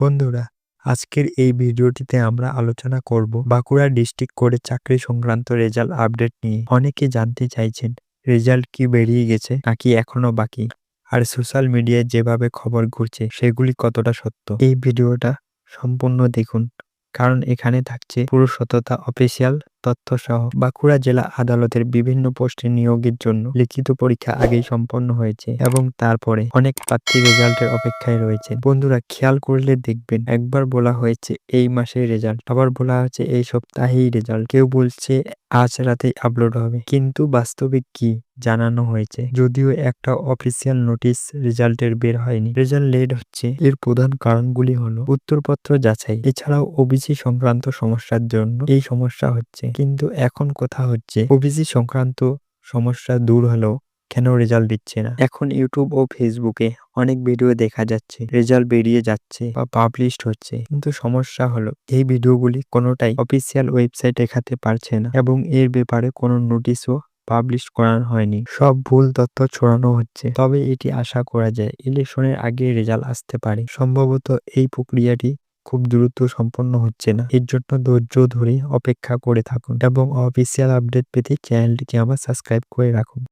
বন্ধুরা, আজকের এই ভিডিওটিতে আমরা আলোচনা করব বাঁকুড়া ডিস্ট্রিক্ট কোর্টে চাকরি সংক্রান্ত রেজাল্ট আপডেট নিয়ে। অনেকে জানতে চাইছেন, রেজাল্ট কি বেরিয়ে গেছে নাকি এখনও বাকি? আর সোশ্যাল মিডিয়ায় যেভাবে খবর ঘুরছে, সেগুলি কতটা সত্য? এই ভিডিওটা সম্পূর্ণ দেখুন, কারণ এখানে থাকছে পুরো সততা অফিসিয়াল তথ্য সহ বাঁকুড়া জেলা আদালতের বিভিন্ন পোস্টে নিয়োগের জন্য লিখিত পরীক্ষা আগেই সম্পন্ন হয়েছে এবং তারপরে অনেক প্রার্থী রেজাল্টের অপেক্ষায় রয়েছে। বন্ধুরা, খেয়াল করলে দেখবেন একবার বলা হয়েছে এই মাসের রেজাল্ট, আবার বলা হয়েছে এই সপ্তাহেই রেজাল্ট। কেউ বলছে আজ রাতেই আপলোড হবে, কিন্তু বাস্তবিক কি জানানো হয়েছে যদিও একটা অফিসিয়াল নোটিশ রেজাল্টের বের হয়নি। রেজাল্ট লেট হচ্ছে, এর প্রধান কারণগুলি হলো উত্তরপত্র যাচাই, এছাড়াও ওবিসি সংক্রান্ত সমস্যার জন্য। এই সমস্যা হচ্ছে কিন্তু এখন কথা হচ্ছে ওবিসি সংক্রান্ত সমস্যা দূর হলেও কেন রেজাল্ট দিচ্ছে না? এখন ইউটিউব ও ফেসবুকে অনেক ভিডিও দেখা যাচ্ছে রেজাল্ট বেরিয়ে যাচ্ছে বা পাবলিশড হচ্ছে। কিন্তু সমস্যা হলো এই ভিডিওগুলি কোনোটাই অফিসিয়াল ওয়েবসাইট দেখাতে পারছে না এবং এর ব্যাপারে কোনো নোটিশও পাবলিশ করানো হয়নি। সব ভুল তথ্য ছড়ানো হচ্ছে। তবে এটি আশা করা যায় ইলেকশনের আগে রেজাল্ট আসতে পারে। সম্ভবত এই প্রক্রিয়াটি খুব দ্রুত সম্পন্ন হচ্ছে না। এর জন্য ধৈর্য ধরে অপেক্ষা করে থাকুন এবং অফিসিয়াল আপডেট পেতে চ্যানেলটিকে আবার সাবস্ক্রাইব করে রাখুন।